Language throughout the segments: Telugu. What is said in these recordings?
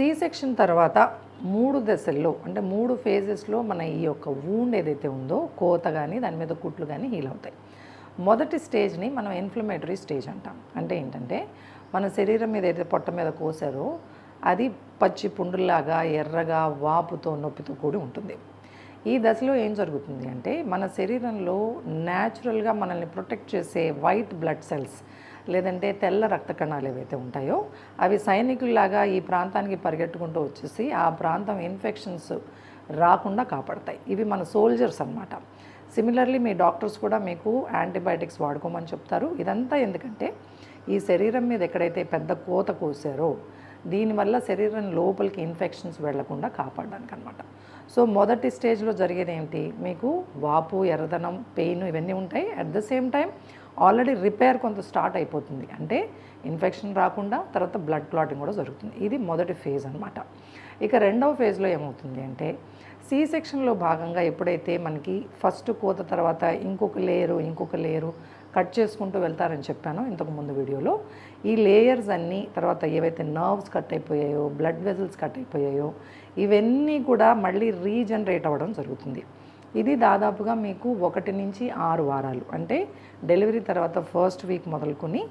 సి సెక్షన్ తర్వాత మూడు దశల్లో అంటే మూడు ఫేజెస్లో మన ఈ యొక్క వూండ్ ఏదైతే ఉందో కోత కానీ దాని మీద కుట్లు కానీ హీల్ అవుతాయి. మొదటి స్టేజ్ని మనం ఇన్ఫ్లమేటరీ స్టేజ్ అంటాం. అంటే ఏంటంటే మన శరీరం మీద ఏదైతే పొట్ట మీద కోసారో అది పచ్చి పుండులాగా ఎర్రగా వాపుతో నొప్పితో కూడి ఉంటుంది. ఈ దశలో ఏం జరుగుతుంది అంటే మన శరీరంలో న్యాచురల్గా మనల్ని ప్రొటెక్ట్ చేసే వైట్ బ్లడ్ సెల్స్ లేదంటే తెల్ల రక్త కణాలు ఏవైతే ఉంటాయో అవి సైనికుల్లాగా ఈ ప్రాంతానికి పరిగెట్టుకుంటూ వచ్చేసి ఆ ప్రాంతం ఇన్ఫెక్షన్స్ రాకుండా కాపాడతాయి. ఇవి మన సోల్జర్స్ అన్నమాట. సిమిలర్లీ మీ డాక్టర్స్ కూడా మీకు యాంటీబయాటిక్స్ వాడుకోమని చెప్తారు. ఇదంతా ఎందుకంటే ఈ శరీరం మీద ఎక్కడైతే పెద్ద కోత కోసారో దీనివల్ల శరీరం లోపలికి ఇన్ఫెక్షన్స్ వెళ్ళకుండా కాపాడడానికి అనమాట సో మొదటి స్టేజ్లో జరిగేది ఏంటి? మీకు వాపు ఎర్రదనం పెయిన్ ఇవన్నీ ఉంటాయి. At the same time already repair కొంత స్టార్ట్ అయిపోతుంది. అంటే ఇన్ఫెక్షన్ రాకుండా తర్వాత బ్లడ్ క్లాటింగ్ కూడా జరుగుతుంది. ఇది మొదటి ఫేజ్ అనమాట ఇక రెండవ ఫేజ్లో ఏమవుతుంది అంటే సి సెక్షన్లో భాగంగా ఎప్పుడైతే మనకి ఫస్ట్ కోత తర్వాత ఇంకొక లేయరు ఇంకొక లేయరు కట్ చేసుకుంటూ వెళ్తారని చెప్పాను ఇంతకు ముందు వీడియోలో ఈ లేయర్స్ అన్నీ తర్వాత ఏవైతే నర్వ్స్ కట్ అయిపోయాయో బ్లడ్ వెజల్స్ కట్ అయిపోయాయో ఇవన్నీ కూడా మళ్ళీ రీజనరేట్ అవ్వడం జరుగుతుంది. ఇది దాదాపుగా మీకు ఒకటి నుంచి ఆరు వారాలు. అంటే డెలివరీ తర్వాత ఫస్ట్ వీక్ మొదలుకొని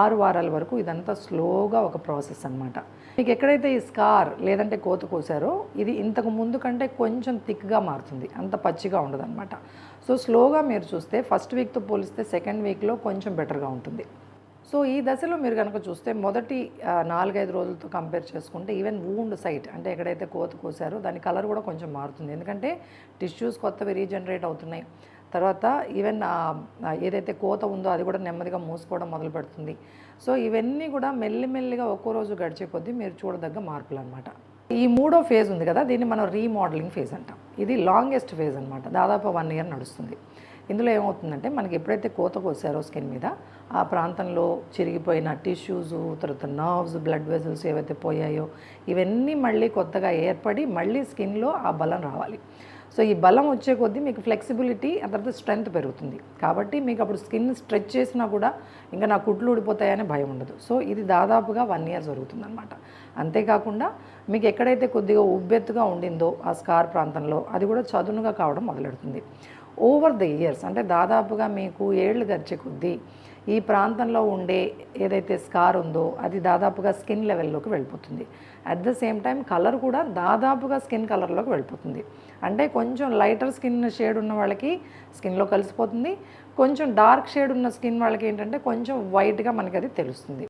ఆరు వారాల వరకు ఇదంతా స్లోగా ఒక ప్రాసెస్ అనమాట మీకు ఎక్కడైతే ఈ స్కార్ లేదంటే కోత కోసారో ఇది ఇంతకు ముందు కంటే కొంచెం థిక్గా మారుతుంది. అంత పచ్చిగా ఉండదు అనమాట సో స్లోగా మీరు చూస్తే ఫస్ట్ వీక్తో పోలిస్తే సెకండ్ వీక్లో కొంచెం బెటర్గా ఉంటుంది. సో ఈ దశలో మీరు కనుక చూస్తే మొదటి నాలుగైదు రోజులతో కంపేర్ చేసుకుంటే ఈవెన్ వూండ్ సైట్ అంటే ఎక్కడైతే కోత కోసారో దాని కలర్ కూడా కొంచెం మారుతుంది. ఎందుకంటే టిష్యూస్ కొత్తవి రీజనరేట్ అవుతున్నాయి. తర్వాత ఈవెన్ ఏదైతే కోత ఉందో అది కూడా నెమ్మదిగా మూసుకోవడం మొదలు పెడుతుంది. సో ఇవన్నీ కూడా మెల్లిమెల్లిగా ఒక్కో రోజు గడిచే కొద్దీ మీరు చూడదగ్గ మార్పులు అనమాట ఈ మూడో ఫేజ్ ఉంది కదా దీన్ని మనం రీమోడలింగ్ ఫేజ్ అంటాం. ఇది లాంగెస్ట్ ఫేజ్ అనమాట దాదాపు వన్ ఇయర్ నడుస్తుంది. ఇందులో ఏమవుతుందంటే మనకి ఎప్పుడైతే కోత కోసారో స్కిన్ మీద ఆ ప్రాంతంలో చిరిగిపోయిన టిష్యూస్ తర్వాత నర్వ్స్ బ్లడ్ వెజల్స్ ఏవైతే పోయాయో ఇవన్నీ మళ్ళీ కొత్తగా ఏర్పడి మళ్ళీ స్కిన్లో ఆ బలం రావాలి. సో ఈ బలం వచ్చే కొద్దీ మీకు ఫ్లెక్సిబిలిటీ ఆ తర్వాత స్ట్రెంగ్త్ పెరుగుతుంది. కాబట్టి మీకు అప్పుడు స్కిన్ స్ట్రెచ్ చేసినా కూడా ఇంకా నా కుట్లు ఊడిపోతాయనే భయం ఉండదు. సో ఇది దాదాపుగా వన్ ఇయర్ జరుగుతుంది అనమాట అంతేకాకుండా మీకు ఎక్కడైతే కొద్దిగా ఉబ్బెత్తుగా ఉండిందో ఆ స్కార్ ప్రాంతంలో అది కూడా చదునుగా కావడం మొదలెడుతుంది. ఓవర్ ద ఇయర్స్ అంటే దాదాపుగా మీకు ఏళ్ళు గడిచే కొద్దీ ఈ ప్రాంతంలో ఉండే ఏదైతే స్కార్ ఉందో అది దాదాపుగా స్కిన్ లెవెల్లోకి వెళ్ళిపోతుంది. At the same time colour కూడా దాదాపుగా స్కిన్ కలర్లోకి వెళ్ళిపోతుంది. అంటే కొంచెం లైటర్ స్కిన్ షేడ్ ఉన్న వాళ్ళకి స్కిన్లో కలిసిపోతుంది. కొంచెం డార్క్ షేడ్ ఉన్న స్కిన్ వాళ్ళకి ఏంటంటే కొంచెం వైట్గా మనకి అది తెలుస్తుంది.